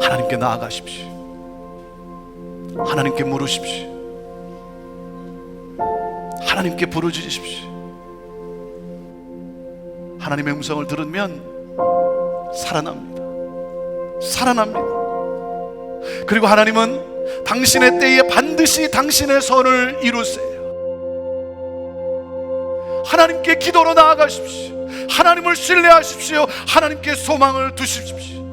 하나님께 나아가십시오. 하나님께 물으십시오. 하나님께 부르짖으십시오. 하나님의 음성을 들으면 살아납니다. 살아납니다. 그리고 하나님은 당신의 때에 반드시 당신의 선을 이루세요. 하나님께 기도로 나아가십시오. 하나님을 신뢰하십시오. 하나님께 소망을 두십시오.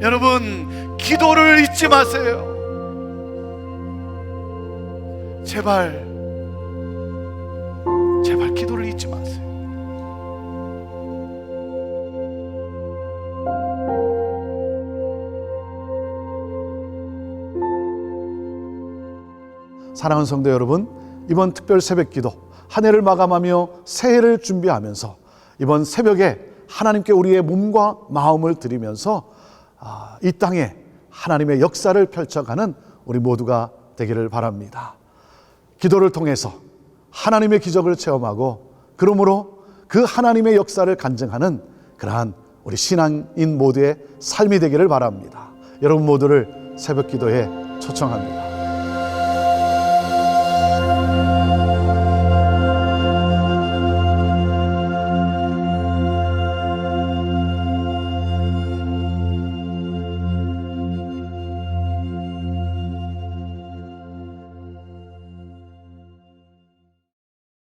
여러분, 기도를 잊지 마세요. 제발, 제발 기도를 잊지 마세요. 사랑하는 성도 여러분, 이번 특별 새벽 기도 한 해를 마감하며 새해를 준비하면서 이번 새벽에 하나님께 우리의 몸과 마음을 드리면서 아, 이 땅에 하나님의 역사를 펼쳐가는 우리 모두가 되기를 바랍니다. 기도를 통해서 하나님의 기적을 체험하고 그러므로 그 하나님의 역사를 간증하는 그러한 우리 신앙인 모두의 삶이 되기를 바랍니다. 여러분 모두를 새벽 기도에 초청합니다.